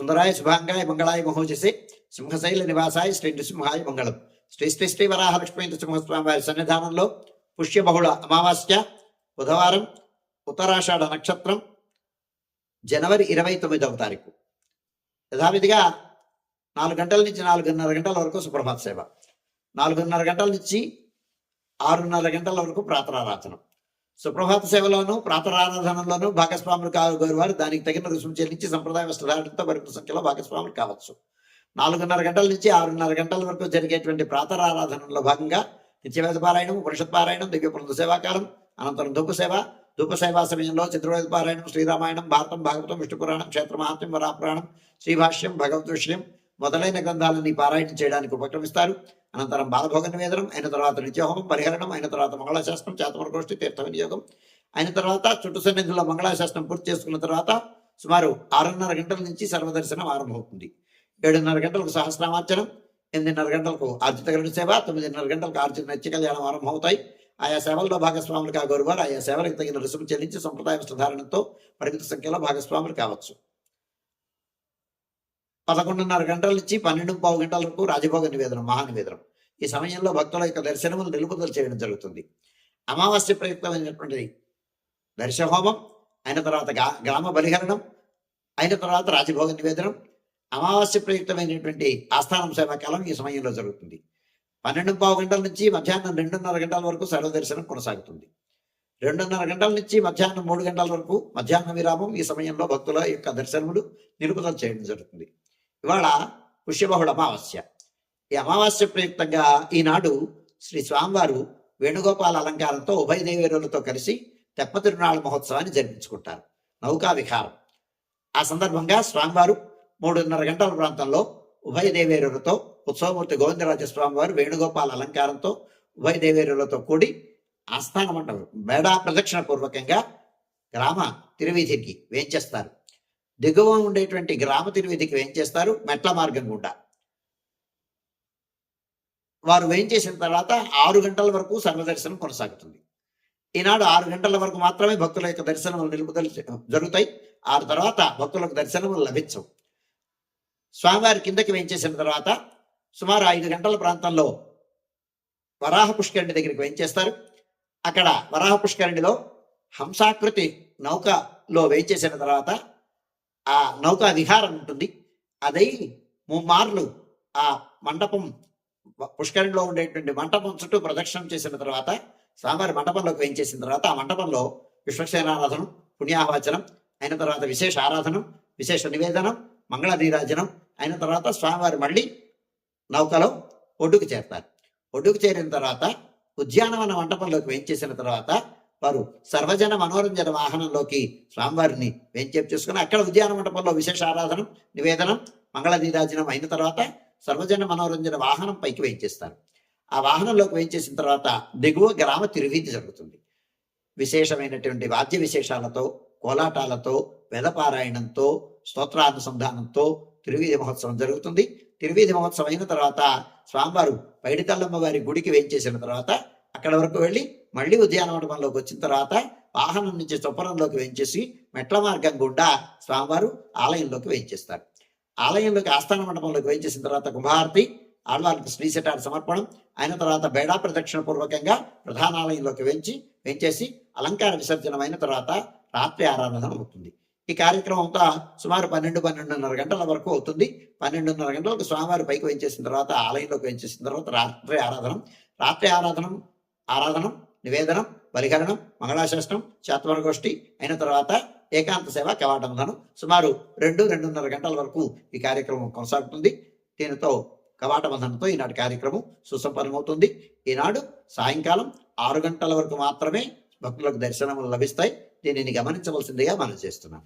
సుందరాయ శుభాంగాయ మంగళాయ మహోజసే సింహశైల నివాసాయ శ్రీ నృసింహాయ మంగళం శ్రీ శ్రీ శ్రీ వరాహలక్ష్మీ నృసింహస్వామి వారి సన్నిధానంలో పుష్య బహుళ అమావాస్య బుధవారం ఉత్తరాషాఢ నక్షత్రం జనవరి ఇరవై తొమ్మిదవ తారీఖు యథావిధిగా నాలుగు గంటల నుంచి నాలుగున్నర గంటల వరకు సుప్రభాత సేవ నాలుగున్నర గంటల నుంచి ఆరున్నర గంటల వరకు ప్రాతరారాధనం సుప్రభాత సేవలోను ప్రాతరారాధనలోను భాగస్వాములు కాగోరు వారు దానికి తగిన రుసుము చెల్లించి సంప్రదాయ వస్త్రధారణతో పరిమిత సంఖ్యలో భాగస్వాములు కావచ్చు. నాలుగున్నర గంటల నుంచి ఆరున్నర గంటల వరకు జరిగేటువంటి ప్రాతరారాధనలో భాగంగా నిత్యవేద పారాయణం ఉపనిషత్ పారాయణం దివ్య బృంద సేవాకాలం అనంతరం ధూప సేవ ధూప సేవా సమయంలో చతుర్వేద పారాయణం శ్రీరామాయణం భారతం భాగవతం విష్ణు పురాణం క్షేత్ర మహాత్మ్యం వరాపురాణం శ్రీభాష్యం భగవద్ విషయం మొదలైన గ్రంథాలని పారాయణం చేయడానికి ఉపక్రమిస్తారు. అనంతరం బాలభోగ నివేదనం అయిన తర్వాత నిత్యహోమం పరిహరణం అయిన తర్వాత మంగళాశాస్త్రం చేతమరగోష్ఠి తీర్థ వినియోగం అయిన తర్వాత చుట్టు సన్నిధిలో మంగళాశాస్త్రం పూర్తి చేసుకున్న తర్వాత సుమారు ఆరున్నర గంటల నుంచి సర్వదర్శనం ఆరంభమవుతుంది. ఏడున్నర గంటలకు సహస్రామార్చనం ఎనిమిదిన్నర గంటలకు ఆర్జిత సేవ తొమ్మిదిన్నర గంటలకు ఆర్జిత నత్య కళ్యాణం ఆరంభమవుతాయి. ఆయా సేవల్లో భాగస్వాములు కాగోరువారు ఆయా సేవలకు తగిన రుసుము చెల్లించి సంప్రదాయ వస్త్రధారణతో పరిమిత సంఖ్యలో భాగస్వాములు కావచ్చు. పదకొండున్నర గంటల నుంచి పన్నెండు పావు గంటల వరకు రాజభోగ నివేదనం మహానివేదనం ఈ సమయంలో భక్తుల యొక్క దర్శనములు నిలుపుదల చేయడం జరుగుతుంది. అమావాస్య ప్రయుక్తమైనటువంటి దర్శహోమం అయిన తర్వాత గ్రామ బలిహరణం అయిన తర్వాత రాజభోగ నివేదనం అమావాస్య ప్రయుక్తమైనటువంటి ఆస్థానం సేవాకాలం ఈ సమయంలో జరుగుతుంది. పన్నెండు పావు గంటల నుంచి మధ్యాహ్నం రెండున్నర గంటల వరకు సర్వదర్శనం కొనసాగుతుంది. రెండున్నర గంటల నుంచి మధ్యాహ్నం మూడు గంటల వరకు మధ్యాహ్న విరామం ఈ సమయంలో భక్తుల యొక్క దర్శనములు నిలుపుదల చేయడం జరుగుతుంది. ఇవాళ పుష్యబహుళ అమావాస్య. ఈ అమావాస్య ప్రయుక్తంగా ఈనాడు శ్రీ స్వామివారు వేణుగోపాల అలంకారంతో ఉభయ దేవేరులతో కలిసి తెప్ప తిరునాళ్ళ మహోత్సవాన్ని జరిపించుకుంటారు. నౌకా విహారం. ఆ సందర్భంగా స్వామివారు మూడున్నర గంటల ప్రాంతంలో ఉభయ దేవేరులతో ఉత్సవమూర్తి గోవిందరాజ స్వామివారు వేణుగోపాల అలంకారంతో ఉభయ దేవేరులతో కూడి ఆస్థాన మండపం మేడా ప్రదక్షిణ పూర్వకంగా గ్రామ తిరువీధికి వేంచేస్తారు. దిగువ ఉండేటువంటి గ్రామ తిరువేదికి ఏం చేస్తారు? మెట్ల మార్గం గుండా వారు వేయించేసిన తర్వాత ఆరు గంటల వరకు సర్వదర్శనం కొనసాగుతుంది. ఈనాడు ఆరు గంటల వరకు మాత్రమే భక్తుల యొక్క దర్శనములు నిలుపుదల జరుగుతాయి. ఆరు తర్వాత భక్తులకు దర్శనములు లభించవు. స్వామివారి కిందకి వేయించేసిన తర్వాత సుమారు ఐదు గంటల ప్రాంతంలో వరాహ పుష్కరిణి దగ్గరికి వేయించేస్తారు అక్కడ వరాహ పుష్కరిణిలో హంసాకృతి నౌకలో వేయించేసిన తర్వాత ఆ నౌక విహారం ఉంటుంది. అదై ముమ్మార్లు ఆ మండపం పుష్కరిణిలో ఉండేటువంటి మంటపం చుట్టూ ప్రదక్షిణం చేసిన తర్వాత స్వామివారి మండపంలోకి వేయించేసిన తర్వాత ఆ మండపంలో విశ్వక్సేనారాధనం పుణ్యాహవచనం అయిన తర్వాత విశేష ఆరాధనం విశేష నివేదనం మంగళ నీరాజనం అయిన తర్వాత స్వామివారి మళ్ళీ నౌకలో ఒడ్డుకు చేరుతారు. ఒడ్డుకు చేరిన తర్వాత ఉద్యానవన మంటపంలోకి వేయించేసిన తర్వాత వారు సర్వజన మనోరంజన వాహనంలోకి స్వామివారిని వెంచేపు చేసుకుని అక్కడ ఉద్యాన మండపంలో విశేష ఆరాధనం నివేదనం మంగళ నీరాజనం అయిన తర్వాత సర్వజన మనోరంజన వాహనం పైకి వేయించేస్తారు ఆ వాహనంలోకి వేయించేసిన తర్వాత దిగువ గ్రామ తిరువీధి జరుగుతుంది. విశేషమైనటువంటి వాద్య విశేషాలతో కోలాటాలతో వేదపారాయణంతో స్తోత్రానుసంధానంతో తిరువీధి మహోత్సవం జరుగుతుంది. తిరువీధి మహోత్సవం అయిన తర్వాత స్వామివారు పైడితల్లమ్మ వారి గుడికి వేయించేసిన తర్వాత అక్కడ వరకు వెళ్ళి మళ్ళీ ఉద్యాన మండపంలోకి వచ్చిన తర్వాత వాహనం నుంచి చొప్పరంలోకి వేయించేసి మెట్ల మార్గం గుండా స్వామివారు ఆలయంలోకి వేయించేస్తారు. ఆలయంలోకి ఆస్థాన మండపంలోకి వేయించేసిన తర్వాత కుంభారతి ఆళ్వారికి శ్రీశటారి సమర్పణం అయిన తర్వాత బేడా ప్రదక్షిణ పూర్వకంగా ప్రధాన ఆలయంలోకి వేయించి వేయించేసి అలంకార విసర్జనం అయిన తర్వాత రాత్రి ఆరాధన అవుతుంది. ఈ కార్యక్రమం అంతా సుమారు పన్నెండు పన్నెండున్నర గంటల వరకు అవుతుంది. పన్నెండున్నర గంటలకు స్వామివారి పైకి వేయించేసిన తర్వాత ఆలయంలోకి వేయించేసిన తర్వాత రాత్రి ఆరాధనం రాత్రి ఆరాధనం ఆరాధనం నివేదనం బలిహరణం మంగళాశాస్త్రం చాత్వరగోష్ఠి అయిన తర్వాత ఏకాంత సేవ కవాటంధనం సుమారు రెండు రెండున్నర గంటల వరకు ఈ కార్యక్రమం కొనసాగుతుంది. దీనితో కవాటబంధనంతో ఈనాటి కార్యక్రమం సుసంపన్నమవుతుంది. ఈనాడు సాయంకాలం ఆరు గంటల వరకు మాత్రమే భక్తులకు దర్శనములు లభిస్తాయి. దీనిని గమనించవలసిందిగా మనం చేస్తున్నాం.